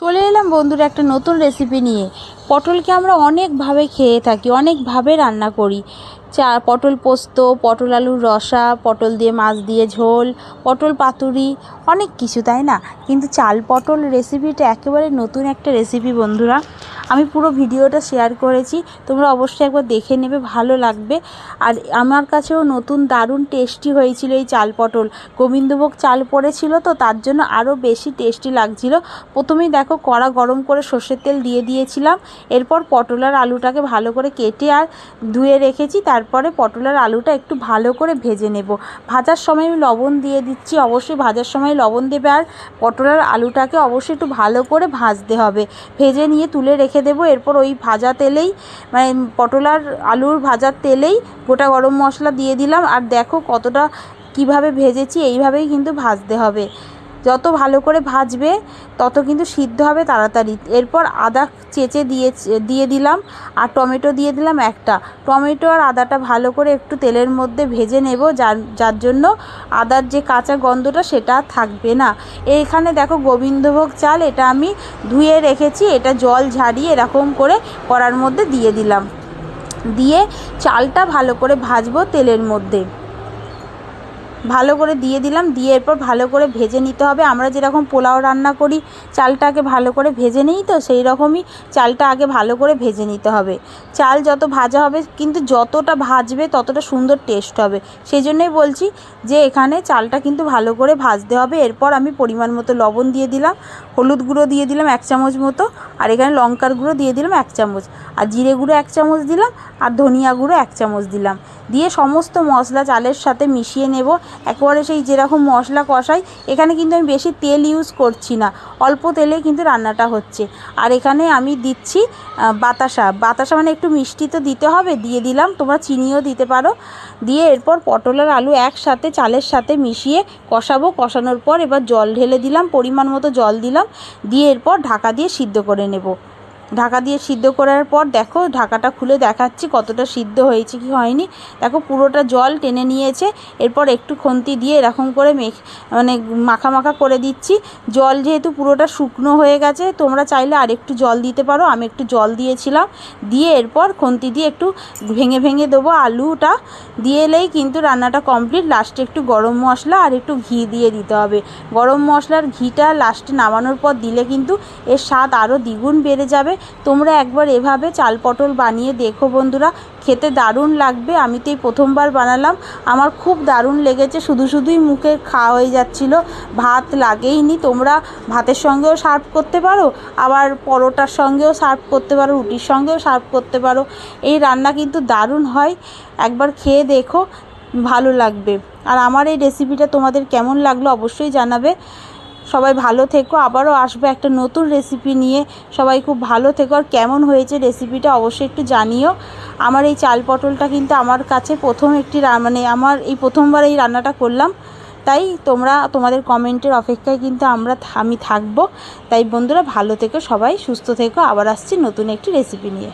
চলে এলাম বন্ধুর একটা নতুন রেসিপি নিয়ে। পটলকে আমরা অনেকভাবে খেয়ে থাকি, অনেকভাবে রান্না করি। চা, পটল পোস্ত, পটল আলুর রসা, পটল দিয়ে মাছ দিয়ে ঝোল, পটল পাতুরি, অনেক কিছু, তাই না? কিন্তু চাল পটল রেসিপিটা একেবারে নতুন একটা রেসিপি বন্ধুরা। আমি পুরো ভিডিওটা শেয়ার করেছি, তোমরা অবশ্যই একবার দেখে নেবে, ভালো লাগবে। আর আমার কাছেও নতুন দারুণ টেস্টি হয়েছিল এই চাল পটল। গোবিন্দভোগ চাল পড়েছিল তো, তার জন্য আরও বেশি টেস্টি লাগছিল। প্রথমেই দেখো কড়া গরম করে সর্ষের তেল দিয়ে দিয়েছিলাম, এরপর পটল আর আলুটাকে ভালো করে কেটে আর ধুয়ে রেখেছি, তারপরে পটল আর আলুটা একটু ভালো করে ভেজে নেব। ভাজার সময় আমি লবণ দিয়ে দিচ্ছি, অবশ্যই ভাজার সময় লবণ দেবে আর পটল আর আলুটাকে অবশ্যই একটু ভালো করে ভাজতে হবে। ভেজে নিয়ে তুলে রেখে দেবো। এরপর ওই ভাজা তেলেই মানে পটল আর আলুর ভাজার তেলেই গোটা গরম মশলা দিয়ে দিলাম। আর দেখো কতটা কীভাবে ভেজেছি, এইভাবেই কিন্তু ভাজতে হবে। যত ভালো করে ভাজবে, তত কিন্তু সিদ্ধ হবে তাড়াতাড়ি। এরপর আদা চেঁচে দিয়ে দিয়ে দিলাম আর টমেটো দিয়ে দিলাম একটা। টমেটো আর আদাটা ভালো করে একটু তেলের মধ্যে ভেজে নেব, যার যার জন্য আদার যে কাঁচা গন্ধটা সেটা থাকবে না। এইখানে দেখো গোবিন্দভোগ চাল, এটা আমি ধুয়ে রেখেছি, এটা জল ঝাড়িয়ে এরকম করে কড়ার মধ্যে দিয়ে দিলাম। দিয়ে চালটা ভালো করে ভাজবো তেলের মধ্যে। ভালো করে দিয়ে দিলাম, দিয়ে এরপর ভালো করে ভেজে নিতে হবে। আমরা যেরকম পোলাও রান্না করি, চালটাকে ভালো করে ভেজে নিই তো, সেই রকমই চালটা আগে ভালো করে ভেজে নিতে হবে। চাল যত ভাজা হবে, কিন্তু যতটা ভাজবে ততটা সুন্দর টেস্ট হবে। সেই জন্যই বলছি যে এখানে চালটা কিন্তু ভালো করে ভাজতে হবে। এরপর আমি পরিমাণ মতো লবণ দিয়ে দিলাম, হলুদ গুঁড়ো দিয়ে দিলাম এক চামচ মতো, আর এখানে লঙ্কার গুঁড়ো দিয়ে দিলাম এক চামচ, আর জিরে গুঁড়ো এক চামচ দিলাম, আর ধনিয়া গুঁড়ো এক চামচ দিলাম। দিয়ে সমস্ত মশলা চালের সাথে মিশিয়ে নেব। একবারে সেই যেরকম মশলা কষাই, এখানে কিন্তু আমি বেশি তেল ইউজ করছি না। অল্প তেলে কিন্তু রান্নাটা হচ্ছে। আর এখানে আমি দিচ্ছি বাতাসা। বাতাসা মানে একটু মিষ্টি তো দিতে হবে, দিয়ে দিলাম। তোমরা চিনিও দিতে পারো। দিয়ে এরপর পটল আর আলু একসাথে চালের সাথে মিশিয়ে কষাবো। কষানোর পর এবার জল ঢেলে দিলাম, পরিমাণ মতো জল দিলাম। দিয়ে এরপর ঢাকা দিয়ে সিদ্ধ করে নেব। ঢাকা দিয়ে সিদ্ধ করার পর দেখো ঢাকাটা খুলে দেখাচ্ছি কতটা সিদ্ধ হয়েছে কি হয়নি। দেখো পুরোটা জল টেনে নিয়েছে, এরপর একটু খুন্তি দিয়ে এরকম করে মেখ মানে মাখা মাখা করে দিচ্ছি। জল যেহেতু পুরোটা শুকনো হয়ে গেছে, তোমরা চাইলে আর একটু জল দিতে পারো, আমি একটু জল দিয়েছিলাম। দিয়ে এরপর খুন্তি দিয়ে একটু ভেঙে ভেঙে দেবো আলুটা। দিয়ে এলেই কিন্তু রান্নাটা কমপ্লিট। লাস্টে একটু গরম মশলা আর একটু ঘি দিয়ে দিতে হবে। গরম মশলার ঘিটা লাস্টে নামানোর পর দিলে কিন্তু এর স্বাদ আরও দ্বিগুণ বেড়ে যাবে। তোমরা একবার এভাবে চাল পটল বানিয়ে দেখো বন্ধুরা। খেতে দারুণ লাগবে, আমি তো এই প্রথমবার বানালাম। আমার খুব দারুণ লেগেছে, শুধু শুধুই মুখে খাওয়া হয়ে যাচ্ছিল। ভাত লাগেইনি তোমরা ভাতের সঙ্গেও সার্ভ করতে পারো, আবার পরোটার সঙ্গেও সার্ভ করতে পারো, রুটির সঙ্গেও সার্ভ করতে পারো। এই রান্না কিন্তু দারুণ হয়, একবার খেয়ে দেখো, ভালো লাগবে। আর আমার এই রেসিপিটা তোমাদের কেমন লাগল অবশ্যই জানাবে। সবাই ভালো থেকো, আবারও আসব একটা নতুন রেসিপি নিয়ে। সবাই খুব ভালো থেকো, আর কেমন হয়েছে রেসিপিটা অবশ্যই একটু জানিও। আমার এই চাল পটলটা কিন্তু আমার কাছে প্রথম একটি মানে আমার এই প্রথমবার এই রান্নাটা করলাম। তাই তোমরা, তোমাদের কমেন্টের অপেক্ষায় কিন্তু আমরা আমি থাকব। তাই বন্ধুরা ভালো থেকো, সবাই সুস্থ থেকো। আবার আসছি নতুন একটি রেসিপি নিয়ে।